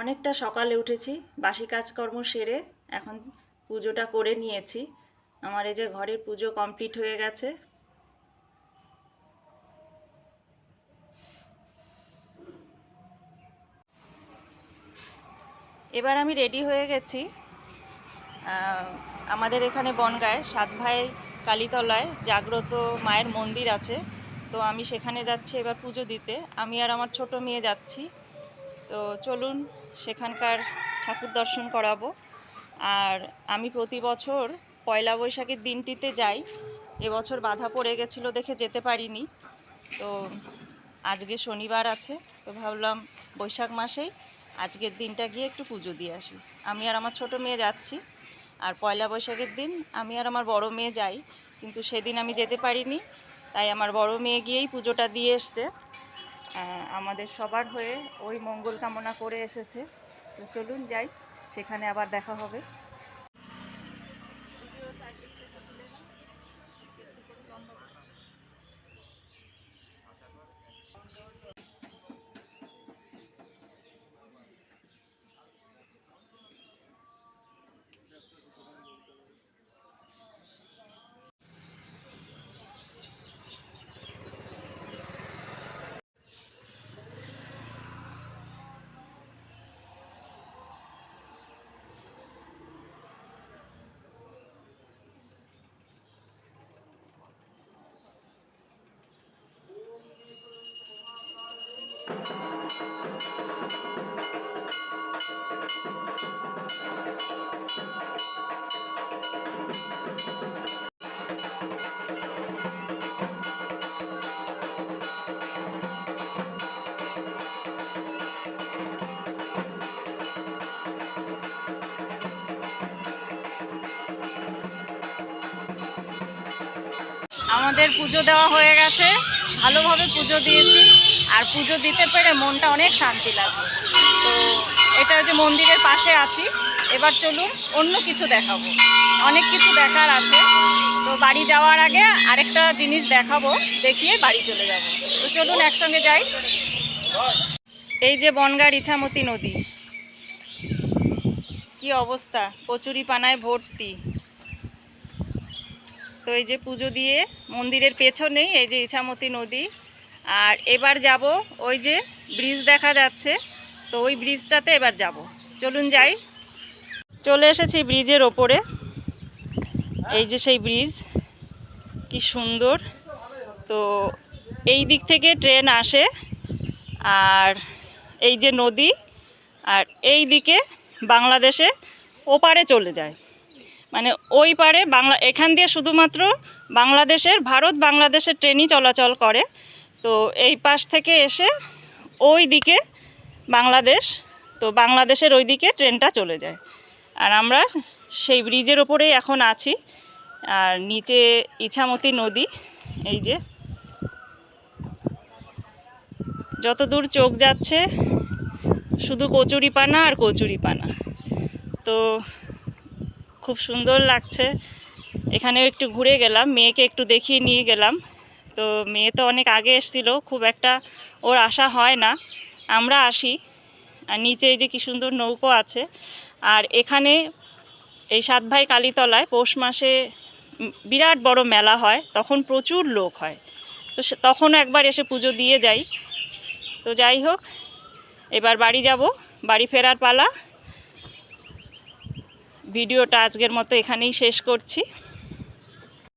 অনেকটা সকালে উঠেছি, বাসি কাজকর্ম সেরে এখন পুজোটা করে নিয়েছি। আমার এই যে ঘরের পুজো কমপ্লিট হয়ে গেছে। এবার আমি রেডি হয়ে গেছি। আমাদের এখানে বনগায় সাত ভাই কালীতলায় জাগ্রত মায়ের মন্দির আছে। তো আমি সেখানে যাচ্ছি এবার পুজো দিতে। আমি আর আমার ছোট মেয়ে যাচ্ছি। তো চলুন সেখানকার ঠাকুর দর্শন করাবো। আর আমি প্রতি বছর পয়লা বৈশাখের দিনটিতে যাই। এবছর বাধা পড়ে গেছিল দেখে যেতে পারিনি। তো আজকে শনিবার আছে, তো ভাবলাম বৈশাখ মাসেই আজকের দিনটা গিয়ে একটু পুজো দিয়ে আসি। আমি আর আমার ছোট মেয়ে যাচ্ছি, আর পয়লা বৈশাখের দিন আমি আর আমার বড় মেয়ে যাই। কিন্তু সেদিন আমি যেতে পারিনি, তাই আমার বড় মেয়ে গিয়েই পুজোটা দিয়ে এসছে। আমাদের সবার হয়ে ওই মঙ্গল কামনা করে এসেছে। তো চলুন যাই, সেখানে আবার দেখা হবে। আমাদের পুজো দেওয়া হয়ে গেছে। ভালোভাবে পুজো দিয়েছি। আর পুজো দিতে পেরে মনটা অনেক শান্তি লাগে তো এটা হচ্ছে মন্দিরের পাশে আছি। এবার চলুন অন্য কিছু দেখাবো। অনেক কিছু দেখার আছে। তো বাড়ি যাওয়ার আগে আরেকটা জিনিস দেখাবো। দেখিয়ে বাড়ি চলে যাব। তো চলুন একসঙ্গে যাই। এই যে বনগার ইছামতি নদী। কি অবস্থা? কচুরি পানায় ভর্তি। তো এই যে পুজো দিয়ে মন্দিরের পেছনেই এই যে ইছামতি নদী। আর এবার যাব ওই যে ব্রিজ দেখা যাচ্ছে, তো ওই ব্রিজটাতে এবার যাব। চলুন যাই। চলে এসেছি ব্রিজের ওপরে। এই যে সেই ব্রিজ, কি সুন্দর। তো এই দিক থেকে ট্রেন আসে, আর এই যে নদী, আর এই দিকে বাংলাদেশে ওপারে চলে যায়। মানে ওই পারে বাংলা, এখান দিয়ে শুধুমাত্র বাংলাদেশের, ভারত বাংলাদেশের ট্রেনই চলাচল করে। তো এই পাশ থেকে এসে ওই দিকে বাংলাদেশ, তো বাংলাদেশের ওই দিকে ট্রেনটা চলে যায়। আর আমরা সেই ব্রিজের ওপরেই এখন আছি। আর নিচে ইছামতি নদী, এই যে। যত দূর চোখ যাচ্ছে, শুধু কচুরিপানা আর কচুরিপানা। তো খুব সুন্দর লাগছে। এখানেও একটু ঘুরে গেলাম, মেয়েকে একটু দেখিয়ে নিয়ে গেলাম। তো মেয়ে তো অনেক আগে এসেছিল, খুব একটা ওর আশা হয় না। আমরা আসি, আর নিচে এই যে কি সুন্দর নৌকো আছে। আর এখানে এই সাত ভাই কালীতলায় পৌষ মাসে বিরাট বড় মেলা হয়, তখন প্রচুর লোক হয়। তো তখনও একবার এসে পুজো দিয়ে যাই। তো যাই হোক, এবার বাড়ি যাব, বাড়ি ফেরার পালা। ভিডিওটা আজকের মতো এখানেই শেষ করছি।